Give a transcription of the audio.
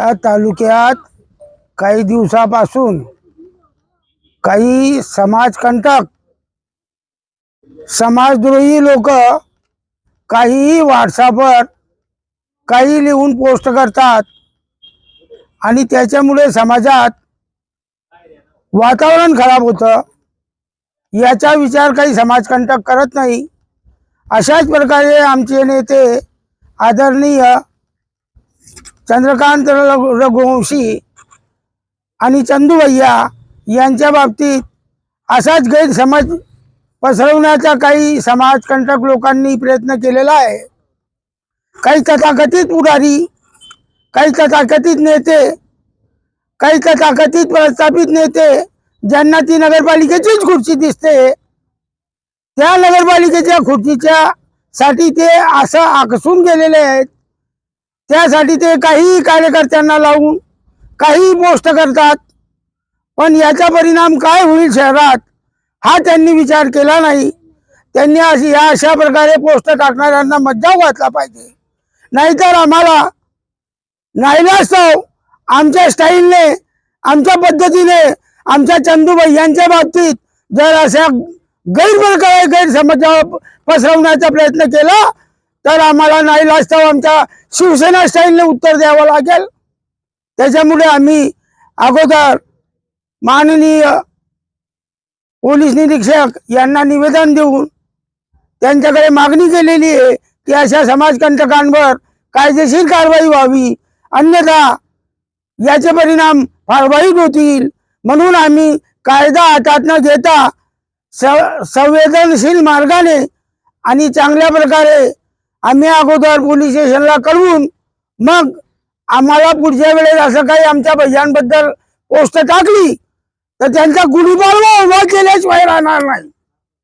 या तालुक्यात काही दिवसापासून काही समाजकंटक समाजद्रोही लोक काही व्हॉट्सअपवर काही लिहून पोस्ट करतात आणि त्याच्यामुळे समाजात वातावरण खराब होतं. याचा विचार काही समाजकंटक करत नाही. अशाच प्रकारे आमचे नेते आदरणीय चंद्रकांत रघु- रघुवंशी आणि चंदूभैया यांच्या बाबतीत असाच गैरसमज पसरवण्याचा काही समाजकंटक लोकांनी प्रयत्न केलेला आहे. काही तथाकथित पुढारी काही तथाकथित नेते काही तथाकथित प्रस्थापित नेते ज्यांना ती नगरपालिकेचीच खुर्ची दिसते त्या नगरपालिकेच्या खुर्चीच्या साठी ते असं आकसून गेलेले आहेत. त्यासाठी ते काही कार्यकर्त्यांना लावून काही पोस्ट करतात. पण याचा परिणाम काय होईल शहरात हा त्यांनी विचार केला नाही. त्यांनी अशी या अशा प्रकारे पोस्ट टाकणाऱ्यांना मज्जाव घातला पाहिजे. नाहीतर आम्हाला नाईलास्तव आमच्या स्टाईलने आमच्या पद्धतीने आमच्या चंदूबाई यांच्या बाबतीत जर अशा गैरप्रकारे गैरसमज पसरवण्याचा प्रयत्न केला तर आम्हाला नाईलास्तव आमच्या शिवसेना स्टाईलने उत्तर द्यावं लागेल. त्याच्यामुळे आम्ही अगोदर माननीय पोलीस निरीक्षक यांना निवेदन देऊन त्यांच्याकडे मागणी केलेली आहे की अशा समाजकंटकांवर कायदेशीर कारवाई व्हावी. अन्यथा याचे परिणाम फार वाईट होतील. म्हणून आम्ही कायदा हातात न घेता स- संवेदनशील मार्गाने आणि चांगल्या प्रकारे आम्ही अगोदर पोलीस स्टेशनला कळवून मग आम्हाला पुढच्या वेळेस असं काही आमच्या भैयांबद्दल पोस्ट टाकली तर त्यांचा गुढीपाडवा उभा केल्याशिवाय राहणार नाही.